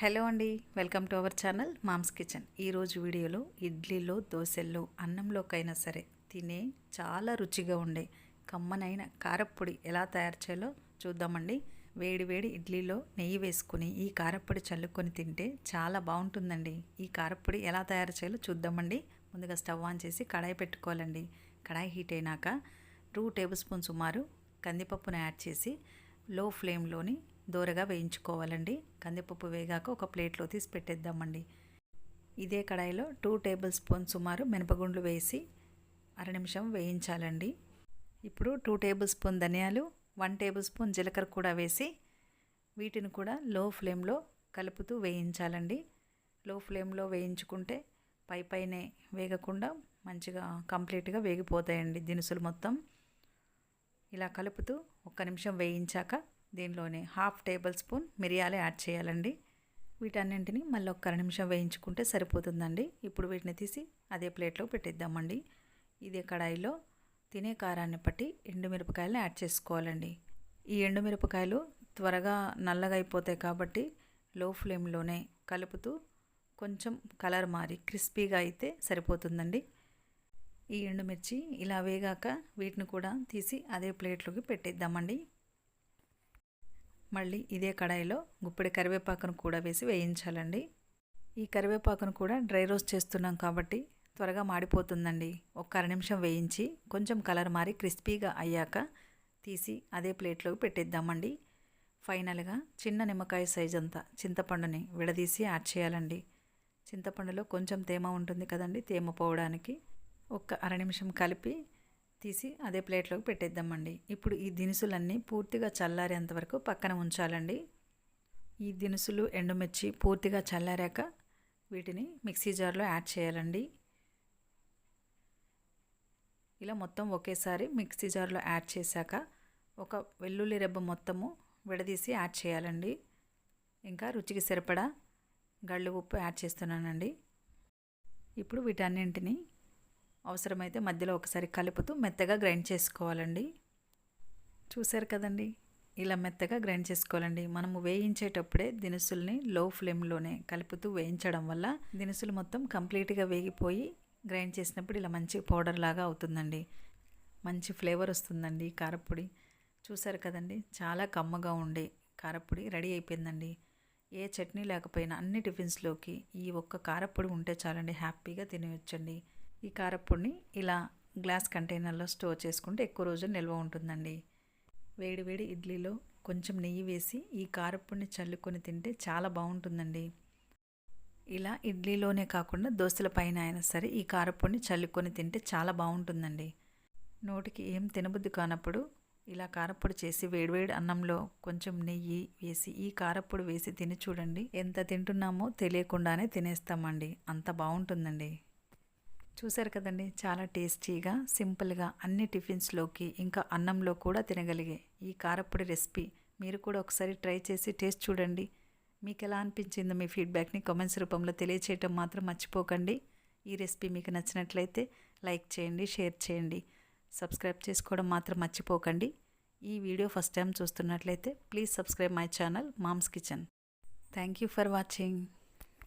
Hello అండి welcome to our channel mom's kitchen. ఈరోజు వీడియోలో ఇడ్లీలో దోశల్లో అన్నంలోకైనా సరే తినే చాలా రుచిగా ఉండే కమ్మనైన కారప్పొడి ఎలా తయారు చేయాలో చూద్దామండి. వేడి వేడి ఇడ్లీలో నెయ్యి వేసుకుని ఈ కారప్పొడి చల్లుకొని తింటే చాలా బాగుంటుందండి. ఈ కారప్పొడి ఎలా తయారు చేయాలో చూద్దామండి. ముందుగా స్టవ్ ఆన్ చేసి కడాయి పెట్టుకోవాలండి. కడాయి హీట్ అయినాక టూ టేబుల్ స్పూన్ సుమారు కందిపప్పును యాడ్ చేసి లో ఫ్లేమ్లోని దూరగా వేయించుకోవాలండి. కందిపప్పు వేగాక ఒక ప్లేట్లో తీసి పెట్టేద్దామండి. ఇదే కడాయిలో టూ టేబుల్ స్పూన్ సుమారు మినపగుండ్లు వేసి అర నిమిషం వేయించాలండి. ఇప్పుడు టూ టేబుల్ స్పూన్ ధనియాలు వన్ టేబుల్ స్పూన్ జీలకర్ర కూడా వేసి వీటిని కూడా లో ఫ్లేమ్లో కలుపుతూ వేయించాలండి. లో ఫ్లేమ్లో వేయించుకుంటే పై పైనే వేగకుండా మంచిగా కంప్లీట్గా వేగిపోతాయండి దినుసులు మొత్తం. ఇలా కలుపుతూ ఒక్క నిమిషం వేయించాక దీనిలోనే హాఫ్ టేబుల్ స్పూన్ మిరియాలు యాడ్ చేయాలండి. వీటన్నింటిని మళ్ళీ ఒక్క నిమిషం వేయించుకుంటే సరిపోతుందండి. ఇప్పుడు వీటిని తీసి అదే ప్లేట్లో పెట్టిద్దామండి. ఇదే కడాయిలో తినే కారాన్ని బట్టి ఎండుమిరపకాయలను యాడ్ చేసుకోవాలండి. ఈ ఎండుమిరపకాయలు త్వరగా నల్లగా అయిపోతాయి కాబట్టి లో ఫ్లేమ్లోనే కలుపుతూ కొంచెం కలర్ మారి క్రిస్పీగా అయితే సరిపోతుందండి. ఈ ఎండుమిర్చి ఇలా వేగాక వీటిని కూడా తీసి అదే ప్లేట్లోకి పెట్టేద్దామండి. మళ్ళీ ఇదే కడాయిలో గుప్పెడి కరివేపాకును కూడా వేసి వేయించాలండి. ఈ కరివేపాకును కూడా డ్రై రోస్ట్ చేస్తున్నాం కాబట్టి త్వరగా మాడిపోతుందండి. ఒక అర నిమిషం వేయించి కొంచెం కలర్ మారి క్రిస్పీగా అయ్యాక తీసి అదే ప్లేట్లోకి పెట్టేద్దామండి. ఫైనల్గా చిన్న నిమ్మకాయ సైజ్ అంతా చింతపండుని విడదీసి యాడ్ చేయాలండి. చింతపండులో కొంచెం తేమ ఉంటుంది కదండి తేమ పోవడానికి ఒక్క అర నిమిషం కలిపి తీసి అదే ప్లేట్లోకి పెట్టేద్దామండి. ఇప్పుడు ఈ దినుసులన్నీ పూర్తిగా చల్లారేంత వరకు పక్కన ఉంచాలండి. ఈ దినుసులు ఎండుమిర్చి పూర్తిగా చల్లారాక వీటిని మిక్సీ జార్లో యాడ్ చేయాలండి. ఇలా మొత్తం ఒకేసారి మిక్సీ జార్లో యాడ్ చేశాక ఒక వెల్లుల్లి రెబ్బ మొత్తము విడదీసి యాడ్ చేయాలండి. ఇంకా రుచికి సరిపడా గళ్ళు ఉప్పు యాడ్ చేస్తున్నానండి. ఇప్పుడు వీటన్నింటినీ అవసరమైతే మధ్యలో ఒకసారి కలుపుతూ మెత్తగా గ్రైండ్ చేసుకోవాలండి. చూసారు కదండి? ఇలా మెత్తగా గ్రైండ్ చేసుకోవాలండి. మనము వేయించేటప్పుడే దినుసుల్ని లో ఫ్లేమ్లోనే కలుపుతూ వేయించడం వల్ల దినుసులు మొత్తం కంప్లీట్గా వేగిపోయి గ్రైండ్ చేసినప్పుడు ఇలా మంచి పౌడర్ లాగా అవుతుందండి. మంచి ఫ్లేవర్ వస్తుందండి కారపొడి. చూసారు కదండి? చాలా కమ్మగా ఉండే కారపొడి రెడీ అయిపోయిందండి. ఏ చట్నీ లేకపోయినా అన్ని టిఫిన్స్లోకి ఈ ఒక్క కారపొడి ఉంటే చాలండి హ్యాపీగా తినేయొచ్చండి. ఈ కారపొడిని ఇలా గ్లాస్ కంటైనర్లో స్టోర్ చేసుకుంటే ఎక్కువ రోజులు నిల్వ ఉంటుందండి. వేడివేడి ఇడ్లీలో కొంచెం నెయ్యి వేసి ఈ కారపొడిని చల్లుకొని తింటే చాలా బాగుంటుందండి. ఇలా ఇడ్లీలోనే కాకుండా దోశల పైన అయినా సరే ఈ కారపొడిని చల్లుకొని తింటే చాలా బాగుంటుందండి. నోటికి ఏం తినబుద్ధి కానప్పుడు ఇలా కారపొడి చేసి వేడివేడి అన్నంలో కొంచెం నెయ్యి వేసి ఈ కారపొడి వేసి తిని చూడండి. ఎంత తింటున్నామో తెలియకుండానే తినేస్తామండి. అంత బాగుంటుందండి. చూసారు కదండి చాలా టేస్టీగా సింపుల్గా అన్ని టిఫిన్స్లోకి ఇంకా అన్నంలో కూడా తినగలిగే ఈ కారప్పొడి రెసిపీ. మీరు కూడా ఒకసారి ట్రై చేసి టేస్ట్ చూడండి. మీకు ఎలా అనిపించిందో మీ ఫీడ్బ్యాక్ని కామెంట్స్ రూపంలో తెలియచేయటం మాత్రం మర్చిపోకండి. ఈ రెసిపీ మీకు నచ్చినట్లయితే లైక్ చేయండి షేర్ చేయండి. సబ్స్క్రైబ్ చేసుకోవడం మాత్రం మర్చిపోకండి. ఈ వీడియో ఫస్ట్ టైం చూస్తున్నట్లయితే please subscribe my channel mom's kitchen. Thank you for watching.